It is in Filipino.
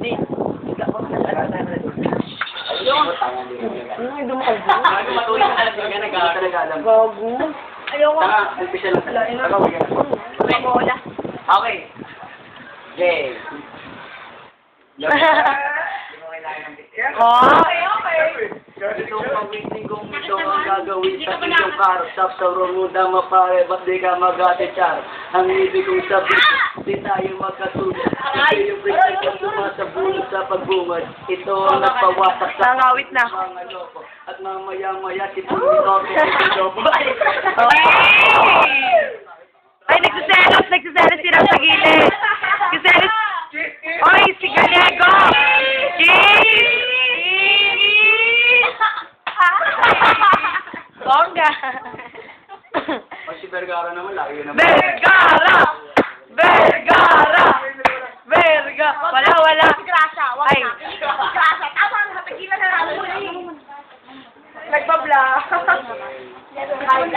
Hindi. Ikaw ang nalala na doon. Ayun. Ano yung dumago? Ano yung matuloy na talaga na talaga alam. Gago. Ayoko. Tara, umpisa na talaga. Tara, bigyan. Okay. Bola. Okay. Yay. Okay, okay. Ito ang pag-meeting kong ito ang gagawin sa inyong car. Stop sa rumuda mapare, ba't di ka mag-ate char? Ang ibig kong sabihin, di tayo magkatulad. Ito yung sa pagbungad. Ito ang nagpawasak sa Nangawit na. mga loko. At mamaya-maya si Pumito, Pumito, Ay! Ay, nagsiselos, nagsiselos sila sa gilid. Nagsiselos. Oy, si Gallego! Cheese! Bongga! O si Vergara naman, lagi naman. Vergara! Vergara! Wala, wala. Grasa, wag Ay. na. Grasa, tama na, tigilan na natin. Nagbabla. Kahit